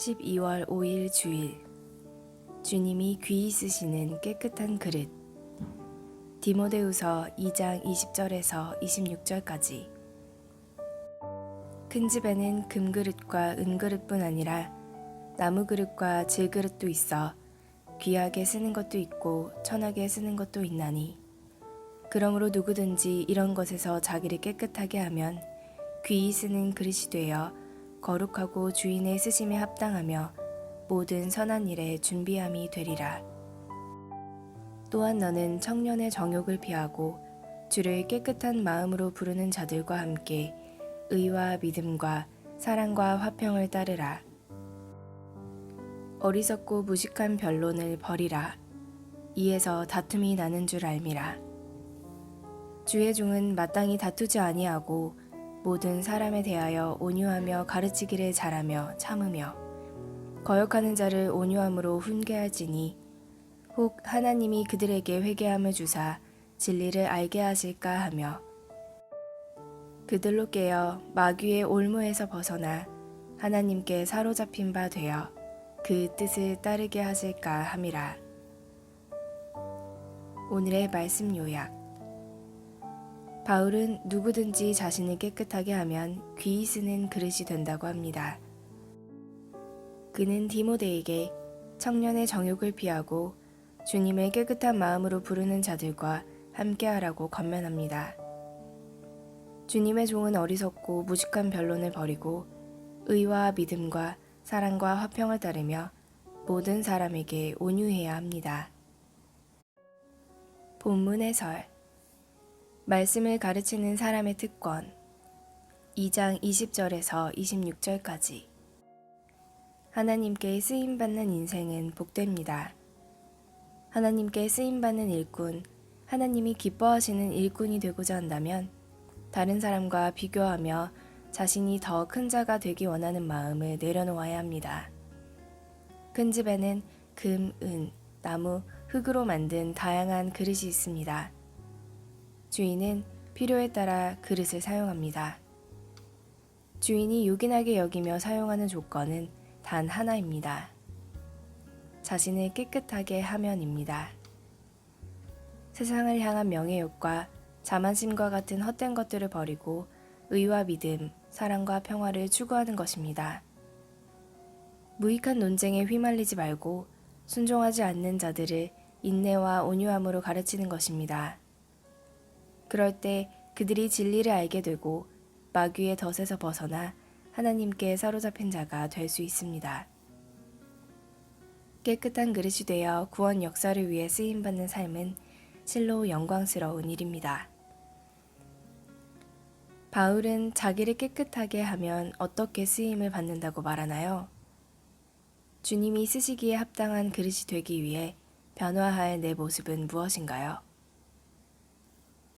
12월 5일 주일. 주님이 귀히 쓰시는 깨끗한 그릇. 디모데후서 2장 20절에서 26절까지. 큰 집에는 금그릇과 은그릇뿐 아니라 나무그릇과 질그릇도 있어 귀하게 쓰는 것도 있고 천하게 쓰는 것도 있나니. 그러므로 누구든지 이런 것에서 자기를 깨끗하게 하면 귀히 쓰는 그릇이 되어 거룩하고 주인의 쓰심에 합당하며 모든 선한 일에 준비함이 되리라. 또한 너는 청년의 정욕을 피하고 주를 깨끗한 마음으로 부르는 자들과 함께 의와 믿음과 사랑과 화평을 따르라. 어리석고 무식한 변론을 버리라. 이에서 다툼이 나는 줄 알미라. 주의 종은 마땅히 다투지 아니하고 모든 사람에 대하여 온유하며 가르치기를 잘하며 참으며 거역하는 자를 온유함으로 훈계할지니 혹 하나님이 그들에게 회개함을 주사 진리를 알게 하실까 하며 그들로 깨어 마귀의 올무에서 벗어나 하나님께 사로잡힌 바 되어 그 뜻을 따르게 하실까 함이라. 오늘의 말씀 요약 바울은 누구든지 자신을 깨끗하게 하면 귀히 쓰는 그릇이 된다고 합니다. 그는 디모데에게 청년의 정욕을 피하고 주님을 깨끗한 마음으로 부르는 자들과 함께하라고 건면합니다. 주님의 종은 어리석고 무식한 변론을 버리고 의와 믿음과 사랑과 화평을 따르며 모든 사람에게 온유해야 합니다. 본문 해설 말씀을 가르치는 사람의 특권 2장 20절에서 26절까지 하나님께 쓰임받는 인생은 복됩니다. 하나님께 쓰임받는 일꾼, 하나님이 기뻐하시는 일꾼이 되고자 한다면 다른 사람과 비교하며 자신이 더 큰 자가 되기 원하는 마음을 내려놓아야 합니다. 큰 집에는 금, 은, 나무, 흙으로 만든 다양한 그릇이 있습니다. 주인은 필요에 따라 그릇을 사용합니다. 주인이 요긴하게 여기며 사용하는 조건은 단 하나입니다. 자신을 깨끗하게 하면입니다. 세상을 향한 명예욕과 자만심과 같은 헛된 것들을 버리고 의와 믿음, 사랑과 평화를 추구하는 것입니다. 무익한 논쟁에 휘말리지 말고 순종하지 않는 자들을 인내와 온유함으로 가르치는 것입니다. 그럴 때 그들이 진리를 알게 되고 마귀의 덫에서 벗어나 하나님께 사로잡힌 자가 될 수 있습니다. 깨끗한 그릇이 되어 구원 역사를 위해 쓰임받는 삶은 실로 영광스러운 일입니다. 바울은 자기를 깨끗하게 하면 어떻게 쓰임을 받는다고 말하나요? 주님이 쓰시기에 합당한 그릇이 되기 위해 변화할 내 모습은 무엇인가요?